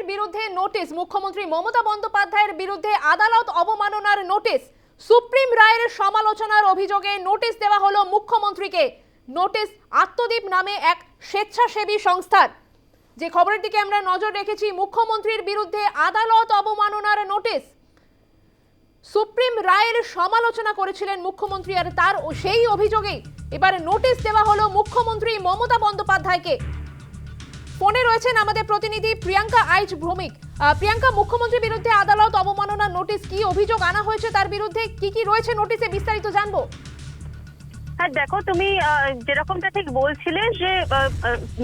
মুখ্যমন্ত্রীর বিরুদ্ধে নোটিশ, মুখ্যমন্ত্রী মমতা বন্দ্যোপাধ্যায়ের বিরুদ্ধে আদালত অবমাননার নোটিশ। সুপ্রিম রায়ের সমালোচনার অভিযোগে নোটিশ দেওয়া হলো মুখ্যমন্ত্রীকে। নোটিশ আত্মদীপ নামে এক স্বেচ্ছাসেবী সংস্থার। যে খবরের দিকে আমরা নজর রেখেছি, মুখ্যমন্ত্রীর বিরুদ্ধে আদালত অবমাননার নোটিশ। সুপ্রিম রায়ের সমালোচনা করেছিলেন মুখ্যমন্ত্রী আর তার সেই অভিযোগেই এবার নোটিশ দেওয়া হলো মুখ্যমন্ত্রী মমতা বন্দ্যোপাধ্যায়কে। ফোনে রয়েছেন আমাদের প্রতিনিধি প্রিয়াঙ্কা আইচ ভৌমিক। প্রিয়াঙ্কা, মুখ্যমন্ত্রীর বিরুদ্ধে আদালত অবমাননার নোটিশ কি? অভিযোগ আনা হয়েছে তার বিরুদ্ধে। কি কি রয়েছে নোটিশে বিস্তারিত জানব। হ্যাঁ দেখো, তুমি যেরকমটা ঠিক বলছিলে যে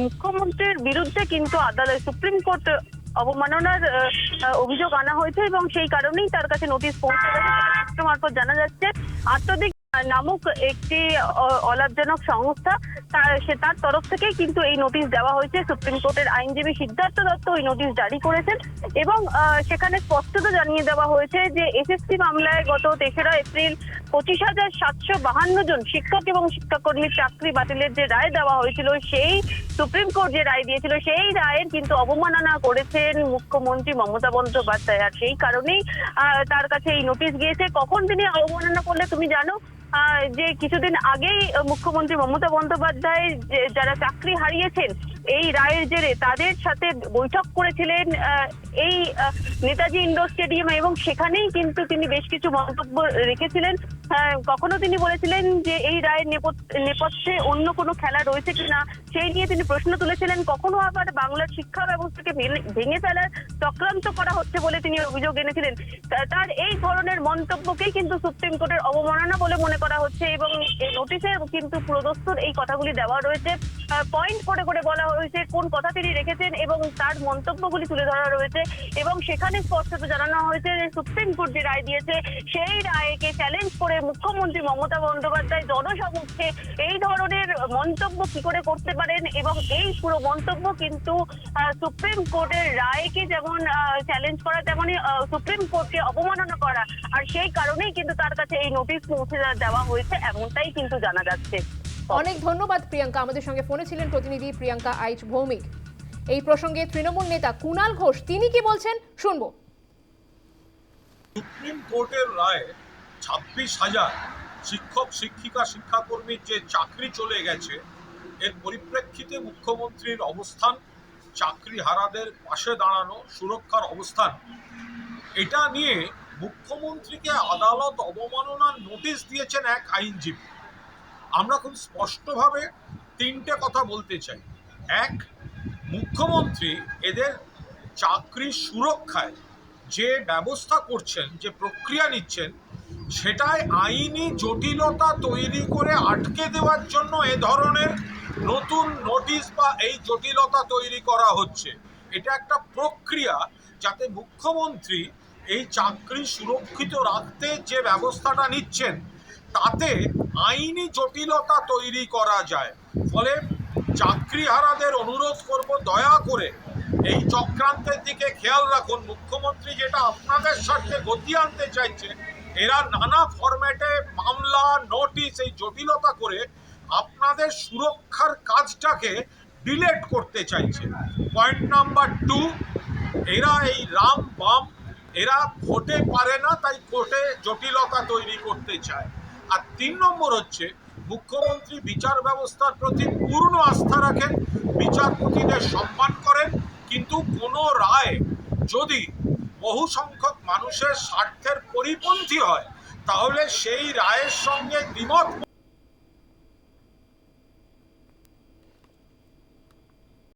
মুখ্যমন্ত্রীর বিরুদ্ধে কিন্তু আদালত সুপ্রিম কোর্ট অবমাননার অভিযোগ আনা হয়েছে এবং সেই কারণেই তার কাছে নোটিশ পৌঁছে গেছে। মারফত জানা যাচ্ছে আত্মদিক নামক একটি অলাভজনক সংস্থা তার সে তার তরফ থেকেই কিন্তু এই নোটিশ দেওয়া হয়েছে। সুপ্রিম কোর্টের আইনজীবী সিদ্ধার্থ দত্ত ওই নোটিশ জারি করেছেন এবং সেখানে স্পষ্টত জানিয়ে দেওয়া হয়েছে যে এসএসসি মামলায় গত তেসরা এপ্রিল পঁচিশ হাজার সাতশো বাহান্ন জন শিক্ষক এবং শিক্ষাকর্মীর চাকরি বাতিলের যে রায় দেওয়া হয়েছিল, সেই সুপ্রিম কোর্ট যে রায় দিয়েছিল, সেই রায়ের কিন্তু অবমাননা করেছেন মুখ্যমন্ত্রী মমতা বন্দ্যোপাধ্যায়। আর সেই কারণেই তার কাছে এই নোটিশ গিয়েছে। কখন তিনি অবমাননা করলে তুমি জানো? যে কিছুদিন আগেই মুখ্যমন্ত্রী মমতা বন্দ্যোপাধ্যায় যারা চাকরি হারিয়েছেন, এই রায়ের জেরে তাদের সাথে বৈঠক করেছিলেন এই নেতাজি ইন্ডোর স্টেডিয়ামে। এবং সেখানেই কিন্তু তিনি বেশ কিছু মন্তব্য রেখেছিলেন। কখনো তিনি বলেছিলেন যে এই রায়ের নেপথ্যে অন্য কোনো খেলা রয়েছে কিনা, সেই নিয়ে তিনি প্রশ্ন তুলেছিলেন, কখনো আবার বাংলার শিক্ষা ব্যবস্থাকে ভেঙে- ফেলার চক্রান্ত করা হচ্ছে বলে তিনি অভিযোগ এনেছিলেন। তার এই ধরনের মন্তব্যকেই কিন্তু সুপ্রিম কোর্টের অবমাননা বলে মনে করা হচ্ছে এবং নোটিশে কিন্তু পুরোদস্তুর এই কথাগুলি দেওয়া রয়েছে। পয়েন্ট করে করে বলা হয়েছে কোন কথা তিনি রেখেছেন এবং তার মন্তব্যগুলি তুলে ধরা রয়েছে এবং সেখানে স্পষ্টত জানানো হয়েছে যে সুপ্রিম কোর্ট যে রায় দিয়েছে, সেই রায়কে চ্যালেঞ্জ করে মুখ্যমন্ত্রী মমতা বন্দ্যোপাধ্যায় জনসমক্ষে এই ধরনের মন্তব্য কি করে করতে পারেন? এবং এই পুরো মন্তব্য কিন্তু সুপ্রিম কোর্টের রায়কে যেমন চ্যালেঞ্জ করা তেমনই সুপ্রিম কোর্টকে অবমাননা করা। আর সেই কারণেই কিন্তু তার কাছে এই নোটিশ পৌঁছে দেওয়া হয়েছে এমনটাই কিন্তু জানা যাচ্ছে। অনেক ধন্যবাদ প্রিয়াঙ্কা। আমাদের সঙ্গে ফোনে ছিলেন প্রতিনিধি প্রিয়াঙ্কা আইচ ভৌমিক। এই প্রসঙ্গে তৃণমূল নেতা কুনাল ঘোষ তিনি কি বলছেন? শুনব। সুপ্রিম কোর্টের রায়ে ছাব্বিশ হাজার শিক্ষক, শিক্ষিকা, শিক্ষাকর্মীর যে চাকরি চলে গেছে, এর পরিপ্রেক্ষিতে মুখ্যমন্ত্রীর অবস্থান চাকরি হারাদের পাশে দাঁড়ানো, সুরক্ষার অবস্থান। এটা নিয়ে মুখ্যমন্ত্রীকে আদালত অবমাননার নোটিশ দিয়েছেন এক আইনজীবী। আমরা খুব স্পষ্টভাবে তিনটে কথা বলতে চাই। এক, মুখ্যমন্ত্রী এদের চাকরি সুরক্ষায় যে ব্যবস্থা করছেন, যে প্রক্রিয়া নিচ্ছেন সেটাই আইনি জটিলতা তৈরি করে আটকে দেওয়ার জন্য এ ধরনের নতুন নোটিশ বা এই জটিলতা তৈরি করা হচ্ছে। এটা একটা প্রক্রিয়া যাতে মুখ্যমন্ত্রী এই চাকরি সুরক্ষিত রাখতে যে ব্যবস্থাটা নিচ্ছেন, তাতে আইনি জটিলতা তৈরি করা যায়। ফলে চাকরিহারাদের অনুরোধ করব দয়া করে এই চক্রান্তের দিকে খেয়াল রাখুন। মুখ্যমন্ত্রী যেটা আপনাদের স্বার্থে গতি আনতে চাইছে এরা নানা ফরম্যাটে মামলা নোটিশ এই জটিলতা করে আপনাদের সুরক্ষার কাজটাকে ডিলেট করতে চাইছে। পয়েন্ট নাম্বার টু এরা এই রাম বাম, এরা ভোটে পারে না, তাই কোর্টে জটিলতা তৈরি করতে চায়। আর তিন নম্বর হচ্ছে, মুখ্যমন্ত্রী বিচার ব্যবস্থার প্রতি পূর্ণ আস্থা রাখেন, বিচারপতিদের সম্মান করেন, কিন্তু কোনো রায় যদি বহু সংখ্যক মানুষের স্বার্থের পরিপন্থী হয় তাহলে সেই রায়ের সঙ্গে দ্বিমত